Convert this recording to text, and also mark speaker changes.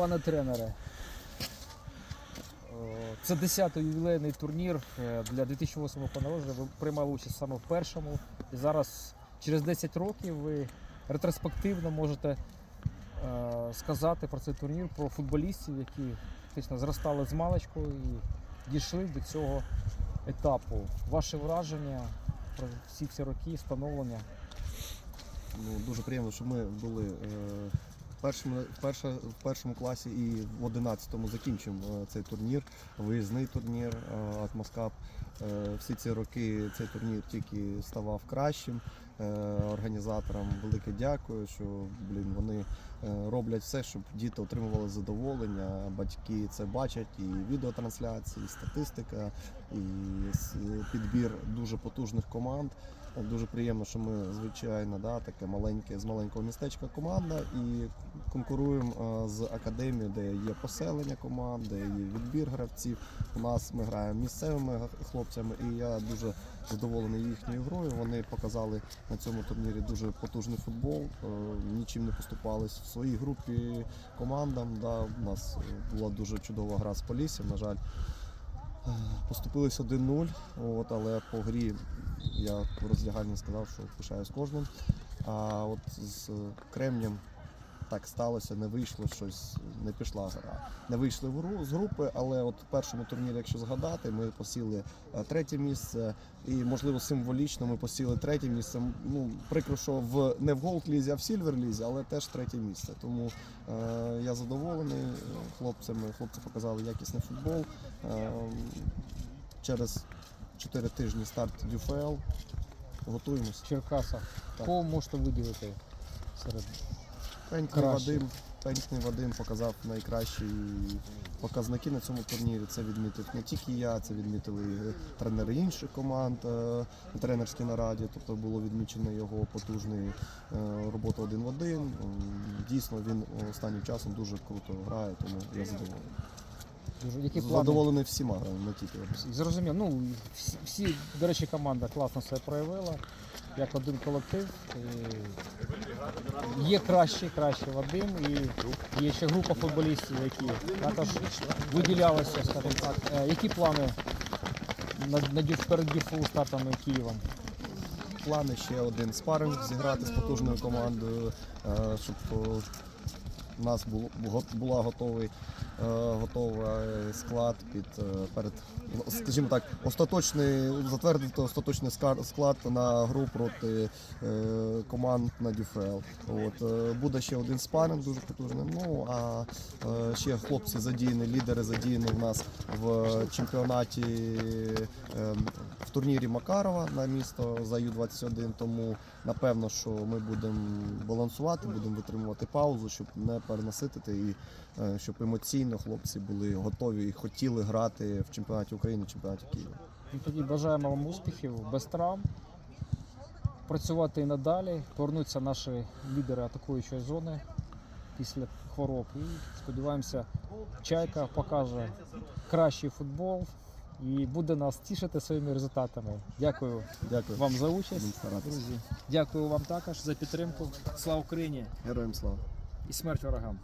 Speaker 1: Пане тренере, це 10-й ювілейний турнір е, для 2008 року народження. Ви приймали участь саме в першому. І зараз, через 10 років, ви ретроспективно можете е, сказати про цей турнір, про футболістів, які фактично зростали з маличку і дійшли до цього етапу. Ваші враження про всі ці роки становлення.
Speaker 2: Ну, дуже приємно, що ми були е, в першому, в перша, в першому класі і в 11-му закінчимо е, цей турнір, виїзний турнір е, Атмоскап. Е, всі ці роки цей турнір тільки ставав кращим. Е, організаторам велике дякую, що блін, вони е, роблять все, щоб діти отримували задоволення. Батьки це бачать, і відеотрансляції, і статистика, і підбір дуже потужних команд. Дуже приємно, що ми звичайно да, таке маленьке з маленького містечка команда і конкуруємо е, з академією, де є поселення команд, де є відбір гравців. У нас ми граємо місцевими хлопцями, і я дуже задоволений їхньою грою. Вони показали на цьому турнірі дуже потужний футбол, е, нічим не поступались в своїй групі командам. Да, у нас е, була дуже чудова гра з Поліссям, на жаль. Е, Поступились 1-0, от, але по грі я в роздягальні сказав, що пишаю з кожним. А от з Кремнем так сталося, не вийшло щось, не пішла гра. Не вийшли в гру з групи, але от в першому турнірі, якщо згадати, ми посіли е, третє місце, і можливо символічно ми посіли третє місце. Ну прикро, що в не в голд лізі, а в сільвер лізі, але теж третє місце. Тому е, я задоволений е, хлопцями. Хлопці показали якісний футбол. Е, через 4 тижні старт ДЮФЛ. Готуємося.
Speaker 1: В Черкасах. Кого можете виділити серед
Speaker 2: Пенькний
Speaker 1: Краще.
Speaker 2: Вадим, Пенькний Вадим показав найкращі показники на цьому турнірі. Це відмітив не тільки я, це відмітили і тренери інших команд е, на тренерській нараді. Тобто було відмічено його потужний е, робота один в один. Дійсно, він останнім часом дуже круто грає, тому я задоволений.
Speaker 1: дуже які плани?
Speaker 2: Задоволений всіма грами, не тільки.
Speaker 1: Зрозумів. Ну всі, всі, до речі, команда класно себе проявила, як один колектив. Є кращі, кращі Вадим, і є ще група футболістів, які також виділялися, скажімо так. Е, Які плани перед дюфу стартами Києвом?
Speaker 2: плани ще один спаринг зіграти з потужною командою, е, щоб е, у нас була готовий, е, готовий склад під е, перед, скажімо так, остаточний затвердити остаточний склад на гру проти е, команд на Дюфел. От е, буде ще один спаринг дуже потужний. Ну а е, ще хлопці задіяні, лідери задіяні в нас в чемпіонаті е, в турнірі Макарова на місто за Ю-21. Тому напевно, що ми будемо балансувати, будемо витримувати паузу, щоб не перенаситити і е, щоб емоційно хлопці були готові і хотіли грати в чемпіонаті України, в чемпіонаті Києва.
Speaker 1: Ну, тоді бажаємо вам успіхів, без травм. Працювати і надалі, повернуться наші лідери атакуючої зони після хвороб. І сподіваємося, чайка покаже кращий футбол і буде нас тішити своїми результатами. Дякую
Speaker 2: Дякую.
Speaker 1: вам за участь. Друзі, дякую вам також за підтримку. Слава Україні
Speaker 2: Героям слава.
Speaker 1: і смерть ворогам.